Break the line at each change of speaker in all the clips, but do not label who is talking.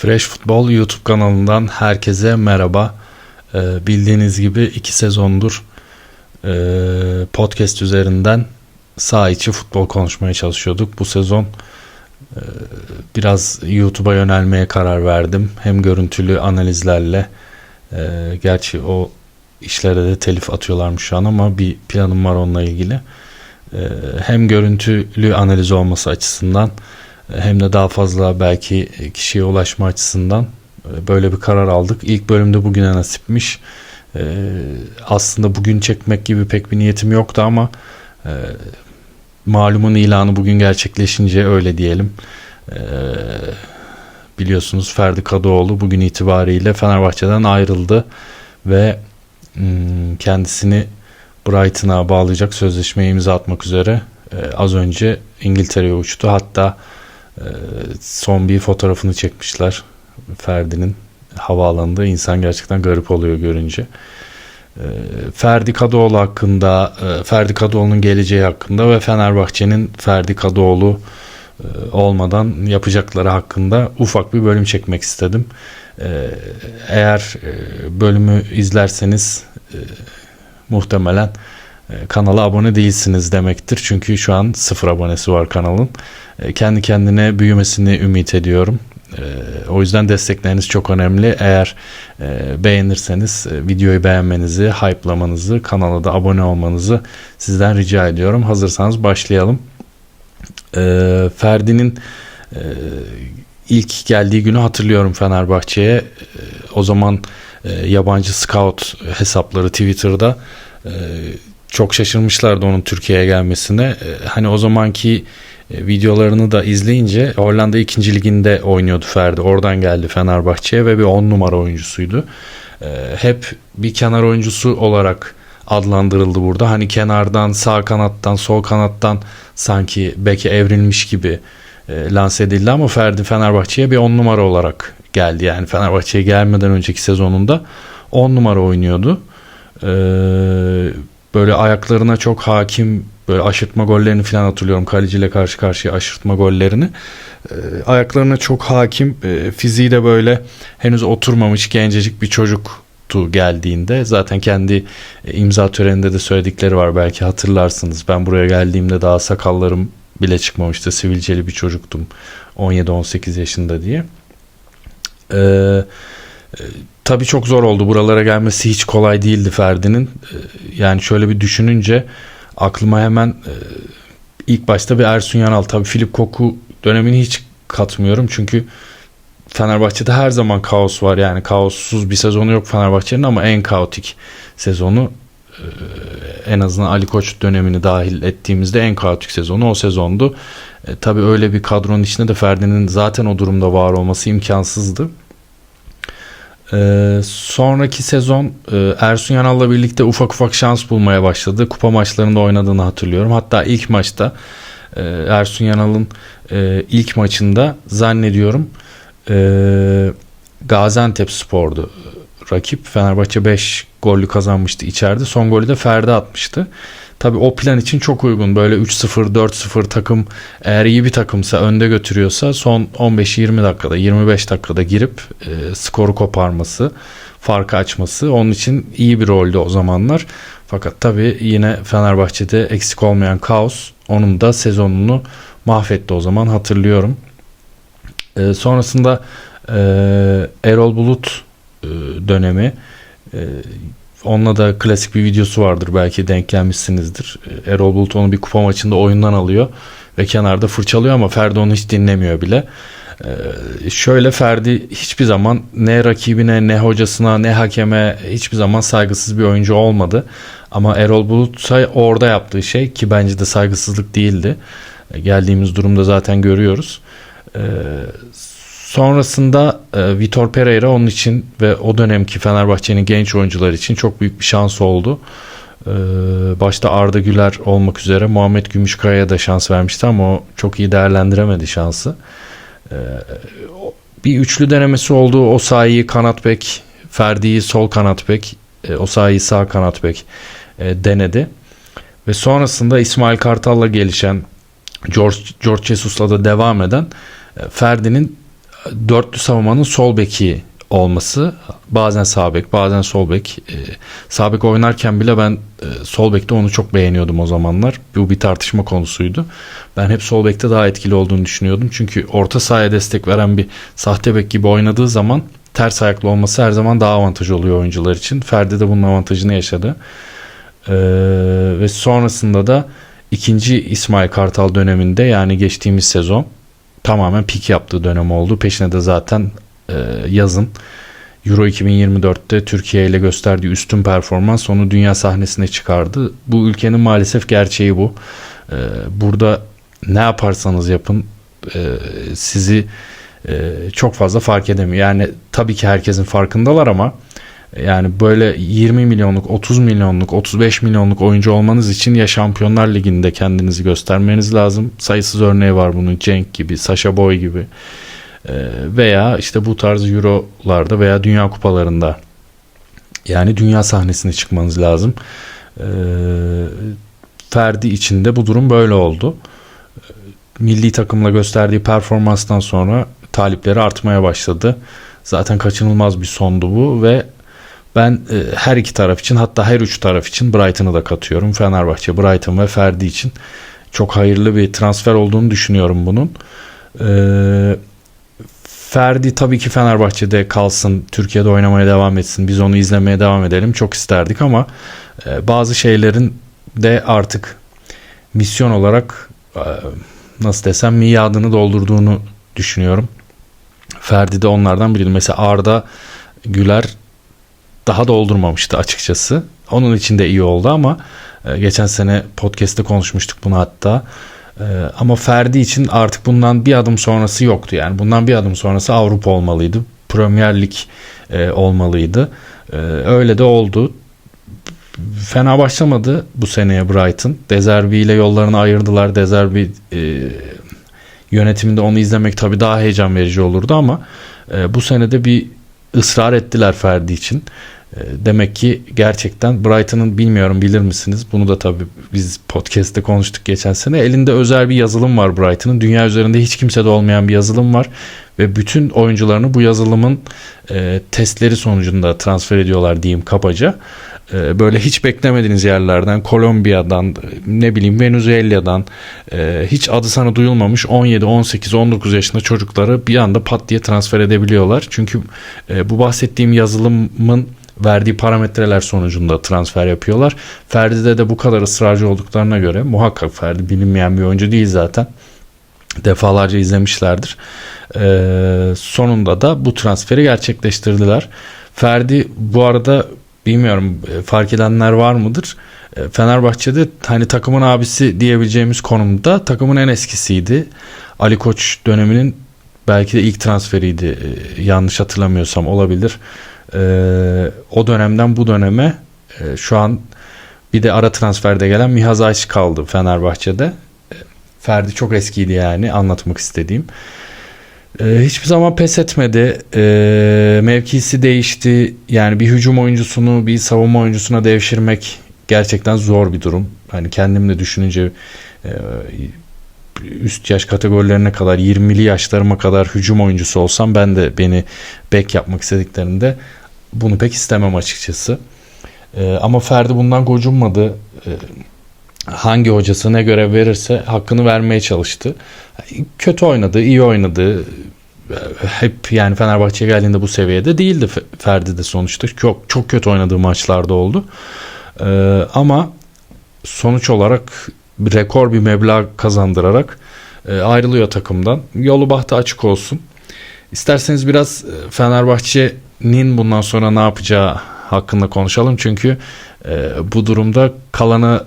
Fresh Futbol YouTube kanalından herkese merhaba. Ee, bildiğiniz gibi iki sezondur e, podcast üzerinden sağ içi futbol konuşmaya çalışıyorduk. Bu sezon e, biraz YouTube'a yönelmeye karar verdim. Hem görüntülü analizlerle e, gerçi o işlere de telif atıyorlarmış şu an ama bir planım var onunla ilgili. E, hem görüntülü analiz olması açısından hem de daha fazla belki kişiye ulaşma açısından e, böyle bir karar aldık. İlk bölümde bugüne nasipmiş. E, aslında bugün çekmek gibi pek bir niyetim yoktu ama e, malumun ilanı bugün gerçekleşince öyle diyelim. Biliyorsunuz Ferdi Kadıoğlu bugün itibariyle Fenerbahçe'den ayrıldı ve hmm, kendisini Brighton'a bağlayacak sözleşmeye imza atmak üzere az önce İngiltere'ye uçtu. Hatta ee, son bir fotoğrafını çekmişler Ferdi'nin havaalanında. insan gerçekten garip oluyor görünce. Ee, Ferdi Kadıoğlu hakkında, e, Ferdi Kadıoğlu'nun geleceği hakkında ve Fenerbahçe'nin Ferdi Kadıoğlu e, olmadan yapacakları hakkında ufak bir bölüm çekmek istedim. Ee, eğer e, bölümü izlerseniz muhtemelen kanala abone değilsiniz demektir. Çünkü şu an sıfır abonesi var kanalın. E, kendi kendine büyümesini ümit ediyorum. E, o yüzden destekleriniz çok önemli. Eğer beğenirseniz videoyu beğenmenizi, hype'lamanızı, kanala da abone olmanızı sizden rica ediyorum. Hazırsanız başlayalım. Ferdi'nin ilk geldiği günü hatırlıyorum Fenerbahçe'ye. O zaman yabancı scout hesapları Twitter'da çok şaşırmışlardı onun Türkiye'ye gelmesine. Ee, hani o zamanki e, videolarını da izleyince Hollanda 2. liginde oynuyordu Ferdi. Oradan geldi Fenerbahçe'ye ve bir 10 numara oyuncusuydu. Ee, hep bir kenar oyuncusu olarak adlandırıldı burada. Hani kenardan, sağ kanattan, sol kanattan sanki beke evrilmiş gibi e, lanse edildi ama Ferdi Fenerbahçe'ye bir 10 numara olarak geldi. Yani Fenerbahçe'ye gelmeden önceki sezonunda 10 numara oynuyordu. Ee, böyle ayaklarına çok hakim böyle aşırtma gollerini falan hatırlıyorum. Kaleciyle karşı karşıya aşırtma gollerini. E, ayaklarına çok hakim. E, fiziği de böyle henüz oturmamış gencecik bir çocuktu geldiğinde. Zaten kendi e, imza töreninde de söyledikleri var belki hatırlarsınız. Ben buraya geldiğimde daha sakallarım bile çıkmamıştı. Sivilceli bir çocuktum. 17-18 yaşında diye. Eee e, tabii çok zor oldu. Buralara gelmesi hiç kolay değildi Ferdi'nin. E, yani şöyle bir düşününce aklıma hemen e, ilk başta bir Ersun Yanal. Tabii Filip Koku dönemini hiç katmıyorum. Çünkü Fenerbahçe'de her zaman kaos var. Yani kaossuz bir sezonu yok Fenerbahçe'nin ama en kaotik sezonu e, en azından Ali Koç dönemini dahil ettiğimizde en kaotik sezonu o sezondu. E, tabii öyle bir kadronun içinde de Ferdi'nin zaten o durumda var olması imkansızdı. Ee, sonraki sezon e, Ersun Yanal'la birlikte ufak ufak şans bulmaya başladı. Kupa maçlarında oynadığını hatırlıyorum. Hatta ilk maçta e, Ersun Yanal'ın e, ilk maçında zannediyorum e, Gaziantep Spor'du rakip. Fenerbahçe 5 gollü kazanmıştı içeride. Son golü de Ferdi atmıştı. Tabi o plan için çok uygun. Böyle 3-0, 4-0 takım eğer iyi bir takımsa önde götürüyorsa son 15-20 dakikada, 25 dakikada girip e, skoru koparması, farkı açması onun için iyi bir roldü o zamanlar. Fakat tabi yine Fenerbahçe'de eksik olmayan kaos onun da sezonunu mahvetti o zaman hatırlıyorum. E, sonrasında e, Erol Bulut e, dönemi e, Onunla da klasik bir videosu vardır belki denk gelmişsinizdir. Ee, Erol Bulut onu bir kupa maçında oyundan alıyor ve kenarda fırçalıyor ama Ferdi onu hiç dinlemiyor bile. Ee, şöyle Ferdi hiçbir zaman ne rakibine ne hocasına ne hakeme hiçbir zaman saygısız bir oyuncu olmadı. Ama Erol Bulut orada yaptığı şey ki bence de saygısızlık değildi. Ee, geldiğimiz durumda zaten görüyoruz. Ee, Sonrasında e, Vitor Pereira onun için ve o dönemki Fenerbahçe'nin genç oyuncular için çok büyük bir şans oldu. E, başta Arda Güler olmak üzere Muhammed Gümüşkaya'ya da şans vermişti ama o çok iyi değerlendiremedi şansı. E, bir üçlü denemesi oldu. O sayıyı kanat bek, Ferdi'yi sol kanat bek, e, o sayıyı sağ kanat bek e, denedi. Ve sonrasında İsmail Kartal'la gelişen George, George Jesus'la da devam eden e, Ferdi'nin dörtlü savunmanın sol beki olması bazen sağ bek bazen sol bek. E, sağ bek oynarken bile ben e, sol bekte onu çok beğeniyordum o zamanlar. Bu bir tartışma konusuydu. Ben hep sol bekte daha etkili olduğunu düşünüyordum. Çünkü orta sahaya destek veren bir sahte bek gibi oynadığı zaman ters ayaklı olması her zaman daha avantaj oluyor oyuncular için. Ferdi de bunun avantajını yaşadı. E, ve sonrasında da ikinci İsmail Kartal döneminde yani geçtiğimiz sezon tamamen pik yaptığı dönem oldu. Peşine de zaten e, yazın Euro 2024'te Türkiye ile gösterdiği üstün performans onu dünya sahnesine çıkardı. Bu ülkenin maalesef gerçeği bu. E, burada ne yaparsanız yapın e, sizi e, çok fazla fark edemiyor. Yani tabii ki herkesin farkındalar ama yani böyle 20 milyonluk, 30 milyonluk, 35 milyonluk oyuncu olmanız için ya Şampiyonlar Ligi'nde kendinizi göstermeniz lazım. Sayısız örneği var bunun. Cenk gibi, Sasha Boy gibi. Ee, veya işte bu tarz Euro'larda veya Dünya Kupalarında yani dünya sahnesine çıkmanız lazım. Ee, Ferdi için de bu durum böyle oldu. Milli takımla gösterdiği performanstan sonra talipleri artmaya başladı. Zaten kaçınılmaz bir sondu bu ve ben e, her iki taraf için hatta her üç taraf için Brighton'ı da katıyorum. Fenerbahçe, Brighton ve Ferdi için çok hayırlı bir transfer olduğunu düşünüyorum bunun. Ee, Ferdi tabii ki Fenerbahçe'de kalsın, Türkiye'de oynamaya devam etsin. Biz onu izlemeye devam edelim. Çok isterdik ama e, bazı şeylerin de artık misyon olarak e, nasıl desem miadını doldurduğunu düşünüyorum. Ferdi de onlardan biri. Mesela Arda Güler daha doldurmamıştı açıkçası. Onun için de iyi oldu ama e, geçen sene podcast'te konuşmuştuk bunu hatta. E, ama Ferdi için artık bundan bir adım sonrası yoktu. Yani bundan bir adım sonrası Avrupa olmalıydı. Premier Lig e, olmalıydı. öyle de oldu. Fena başlamadı bu seneye Brighton. Dezerbi ile yollarını ayırdılar. Dezerbi yönetiminde onu izlemek tabii daha heyecan verici olurdu ama bu senede bir ısrar ettiler Ferdi için. Ee, demek ki gerçekten Brighton'ın bilmiyorum bilir misiniz? Bunu da tabii biz podcast'te konuştuk geçen sene. Elinde özel bir yazılım var Brighton'ın. Dünya üzerinde hiç kimsede olmayan bir yazılım var. Ve bütün oyuncularını bu yazılımın e, testleri sonucunda transfer ediyorlar diyeyim kabaca. E, böyle hiç beklemediğiniz yerlerden, Kolombiya'dan, ne bileyim Venezuela'dan e, hiç adı sana duyulmamış 17, 18, 19 yaşında çocukları bir anda pat diye transfer edebiliyorlar. Çünkü e, bu bahsettiğim yazılımın verdiği parametreler sonucunda transfer yapıyorlar. Ferdi'de de bu kadar ısrarcı olduklarına göre muhakkak Ferdi bilinmeyen bir oyuncu değil zaten. Defalarca izlemişlerdir. Ee, sonunda da bu transferi gerçekleştirdiler. Ferdi bu arada bilmiyorum e, fark edenler var mıdır? E, Fenerbahçe'de hani takımın abisi diyebileceğimiz konumda takımın en eskisiydi. Ali Koç döneminin belki de ilk transferiydi. E, yanlış hatırlamıyorsam olabilir o dönemden bu döneme şu an bir de ara transferde gelen Mihaz Ayş kaldı Fenerbahçe'de. Ferdi çok eskiydi yani anlatmak istediğim. E, hiçbir zaman pes etmedi. E, mevkisi değişti. Yani bir hücum oyuncusunu bir savunma oyuncusuna devşirmek gerçekten zor bir durum. Hani kendim de düşününce e, üst yaş kategorilerine kadar 20'li yaşlarıma kadar hücum oyuncusu olsam ben de beni bek yapmak istediklerinde bunu pek istemem açıkçası. E, ama Ferdi bundan gocunmadı. E, hangi hocası ne görev verirse hakkını vermeye çalıştı. Kötü oynadı, iyi oynadı. Hep yani Fenerbahçe'ye geldiğinde bu seviyede değildi Ferdi de sonuçta. Çok çok kötü oynadığı maçlarda oldu. Ee, ama sonuç olarak rekor bir meblağ kazandırarak e, ayrılıyor takımdan. Yolu bahtı açık olsun. İsterseniz biraz e, Fenerbahçe nin bundan sonra ne yapacağı hakkında konuşalım. Çünkü e, bu durumda kalanı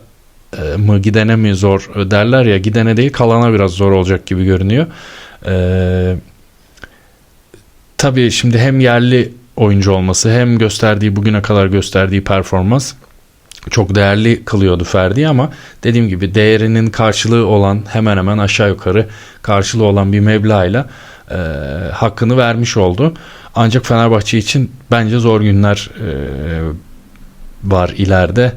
mı gidene mi zor derler ya gidene değil kalana biraz zor olacak gibi görünüyor. E, tabii şimdi hem yerli oyuncu olması hem gösterdiği bugüne kadar gösterdiği performans çok değerli kılıyordu Ferdi ama dediğim gibi değerinin karşılığı olan hemen hemen aşağı yukarı karşılığı olan bir meblağıyla e, hakkını vermiş oldu. Ancak Fenerbahçe için bence zor günler e, var ileride.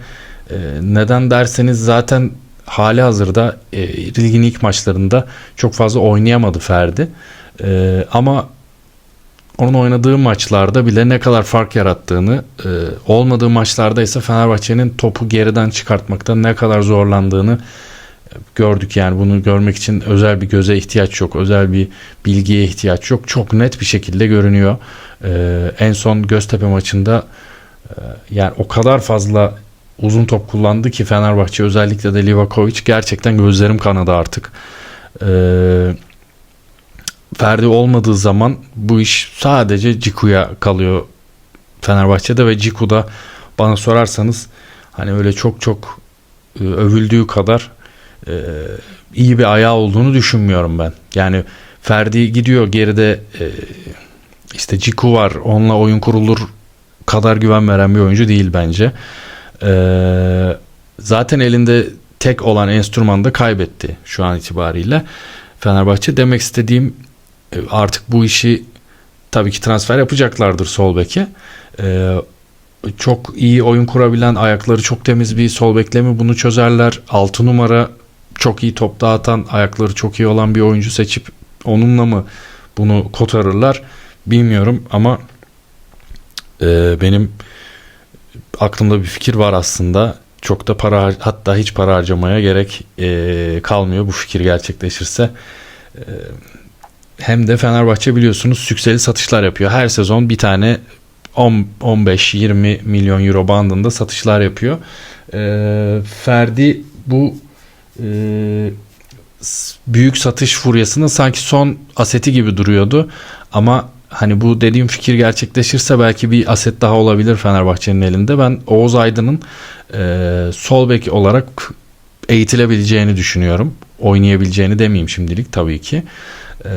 E, neden derseniz zaten hali hazırda e, ligin ilk maçlarında çok fazla oynayamadı Ferdi. E, ama onun oynadığı maçlarda bile ne kadar fark yarattığını, e, olmadığı maçlarda ise Fenerbahçe'nin topu geriden çıkartmakta ne kadar zorlandığını gördük. Yani bunu görmek için özel bir göze ihtiyaç yok özel bir bilgiye ihtiyaç yok. Çok net bir şekilde görünüyor. Ee, en son Göztepe maçında e, yani o kadar fazla uzun top kullandı ki Fenerbahçe özellikle de Livakovic gerçekten gözlerim kanadı artık ee, Ferdi olmadığı zaman bu iş sadece Ciku'ya kalıyor Fenerbahçe'de ve Ciku da bana sorarsanız hani öyle çok çok e, övüldüğü kadar e, iyi bir ayağı olduğunu düşünmüyorum ben. Yani Ferdi gidiyor geride e, işte Ciku var onunla oyun kurulur kadar güven veren bir oyuncu değil bence. E, zaten elinde tek olan enstrümanı da kaybetti şu an itibariyle. Fenerbahçe demek istediğim e, artık bu işi tabii ki transfer yapacaklardır sol beke. E, çok iyi oyun kurabilen ayakları çok temiz bir sol beklemi bunu çözerler. 6 numara çok iyi top dağıtan, ayakları çok iyi olan bir oyuncu seçip onunla mı bunu kotarırlar bilmiyorum ama e, benim aklımda bir fikir var aslında. Çok da para hatta hiç para harcamaya gerek e, kalmıyor bu fikir gerçekleşirse. E, hem de Fenerbahçe biliyorsunuz sükseli satışlar yapıyor. Her sezon bir tane 15-20 milyon euro bandında satışlar yapıyor. E, Ferdi bu e, büyük satış furyasının sanki son aseti gibi duruyordu. Ama hani bu dediğim fikir gerçekleşirse belki bir aset daha olabilir Fenerbahçe'nin elinde. Ben Oğuz Aydın'ın e, sol bek olarak eğitilebileceğini düşünüyorum. Oynayabileceğini demeyeyim şimdilik tabii ki. E,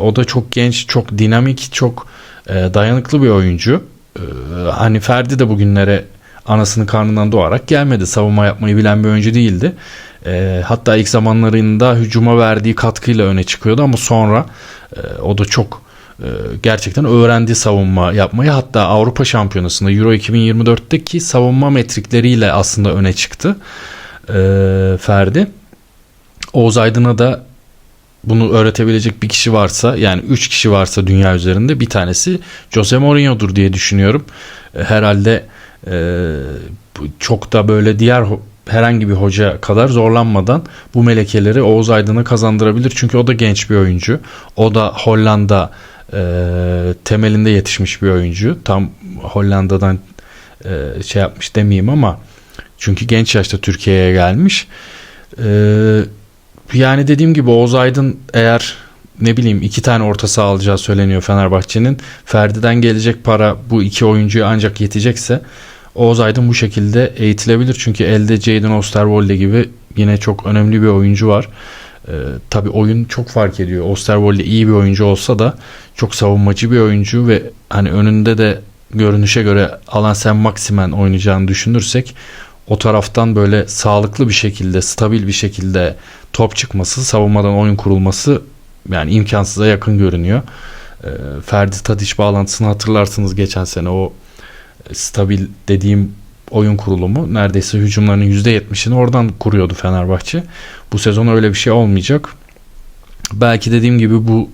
o da çok genç, çok dinamik, çok e, dayanıklı bir oyuncu. E, hani Ferdi de bugünlere anasının karnından doğarak gelmedi. Savunma yapmayı bilen bir oyuncu değildi. E, hatta ilk zamanlarında hücuma verdiği katkıyla öne çıkıyordu ama sonra e, o da çok gerçekten öğrendi savunma yapmayı. Hatta Avrupa Şampiyonası'nda Euro 2024'teki savunma metrikleriyle aslında öne çıktı e, Ferdi. Oğuz Aydın'a da bunu öğretebilecek bir kişi varsa yani 3 kişi varsa dünya üzerinde bir tanesi Jose Mourinho'dur diye düşünüyorum. E, herhalde e, çok da böyle diğer herhangi bir hoca kadar zorlanmadan bu melekeleri Oğuz Aydın'a kazandırabilir. Çünkü o da genç bir oyuncu. O da Hollanda e, temelinde yetişmiş bir oyuncu. Tam Hollanda'dan e, şey yapmış demeyeyim ama çünkü genç yaşta Türkiye'ye gelmiş. E, yani dediğim gibi Oğuz Aydın eğer ne bileyim iki tane orta saha alacağı söyleniyor Fenerbahçe'nin. Ferdi'den gelecek para bu iki oyuncuya ancak yetecekse Oğuz Aydın bu şekilde eğitilebilir. Çünkü elde Jadon Osterwolde gibi yine çok önemli bir oyuncu var. Ee, tabii oyun çok fark ediyor. Osterwolde iyi bir oyuncu olsa da çok savunmacı bir oyuncu ve hani önünde de görünüşe göre Alan Sen Maximen oynayacağını düşünürsek o taraftan böyle sağlıklı bir şekilde, stabil bir şekilde top çıkması, savunmadan oyun kurulması yani imkansıza yakın görünüyor. Ee, Ferdi Tadiç bağlantısını hatırlarsınız geçen sene o stabil dediğim oyun kurulumu neredeyse hücumlarının %70'ini oradan kuruyordu Fenerbahçe. Bu sezon öyle bir şey olmayacak. Belki dediğim gibi bu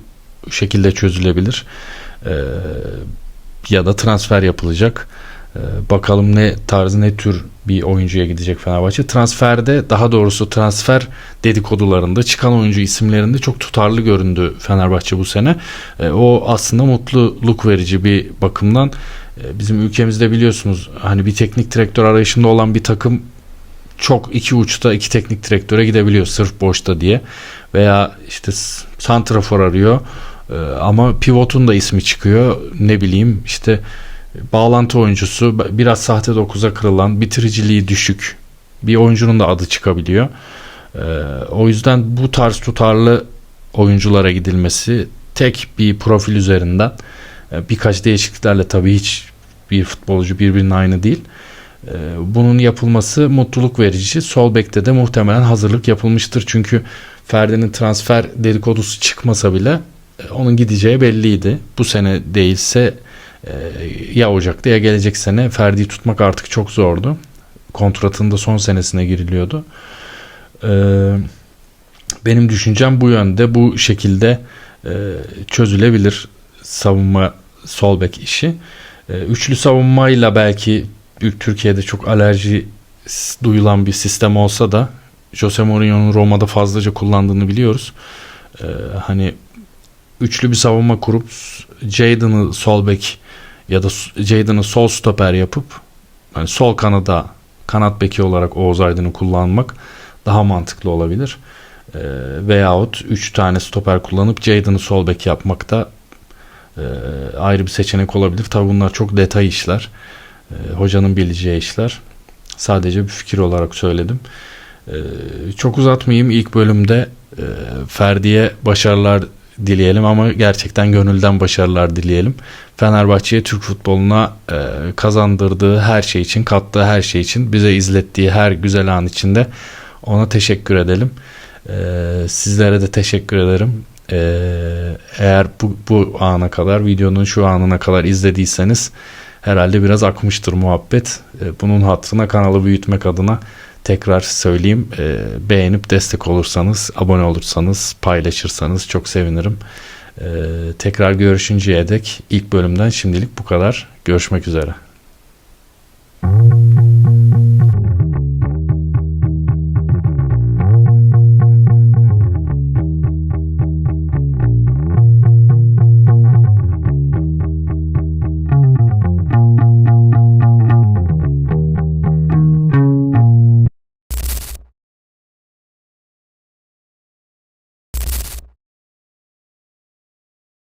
şekilde çözülebilir. Ee, ya da transfer yapılacak. Ee, bakalım ne tarz ne tür bir oyuncuya gidecek Fenerbahçe. Transferde daha doğrusu transfer dedikodularında çıkan oyuncu isimlerinde çok tutarlı göründü Fenerbahçe bu sene. Ee, o aslında mutluluk verici bir bakımdan. Ee, bizim ülkemizde biliyorsunuz hani bir teknik direktör arayışında olan bir takım çok iki uçta iki teknik direktöre gidebiliyor sırf boşta diye. Veya işte santrafor arıyor ama pivotun da ismi çıkıyor. Ne bileyim işte bağlantı oyuncusu biraz sahte dokuza kırılan bitiriciliği düşük bir oyuncunun da adı çıkabiliyor. Ee, o yüzden bu tarz tutarlı oyunculara gidilmesi tek bir profil üzerinden e, birkaç değişikliklerle tabii hiç bir futbolcu birbirinin aynı değil. E, bunun yapılması mutluluk verici. Sol bekte de muhtemelen hazırlık yapılmıştır. Çünkü Ferdi'nin transfer dedikodusu çıkmasa bile e, onun gideceği belliydi. Bu sene değilse ya Ocak'ta ya gelecek sene Ferdi'yi tutmak artık çok zordu. Kontratın da son senesine giriliyordu. Benim düşüncem bu yönde bu şekilde e, çözülebilir savunma sol bek işi. E, üçlü savunmayla belki Türkiye'de çok alerji duyulan bir sistem olsa da Jose Mourinho'nun Roma'da fazlaca kullandığını biliyoruz. E, hani üçlü bir savunma kurup Jadon'ı sol bek ya da Jadon'ı sol stoper yapıp hani sol kanada kanat beki olarak Oğuz Aydın'ı kullanmak daha mantıklı olabilir. E, veyahut 3 tane stoper kullanıp Jadon'ı sol bek yapmak da e, ayrı bir seçenek olabilir. Tabi bunlar çok detay işler. E, hocanın bileceği işler. Sadece bir fikir olarak söyledim. E, çok uzatmayayım. İlk bölümde e, Ferdi'ye başarılar dileyelim ama gerçekten gönülden başarılar dileyelim. Fenerbahçe'ye Türk futboluna e, kazandırdığı her şey için, kattığı her şey için, bize izlettiği her güzel an içinde ona teşekkür edelim. E, sizlere de teşekkür ederim. E, eğer bu, bu ana kadar, videonun şu anına kadar izlediyseniz herhalde biraz akmıştır muhabbet. E, bunun hatırına kanalı büyütmek adına tekrar söyleyeyim. E, beğenip destek olursanız, abone olursanız, paylaşırsanız çok sevinirim. Tekrar görüşünceye dek ilk bölümden şimdilik bu kadar. Görüşmek üzere.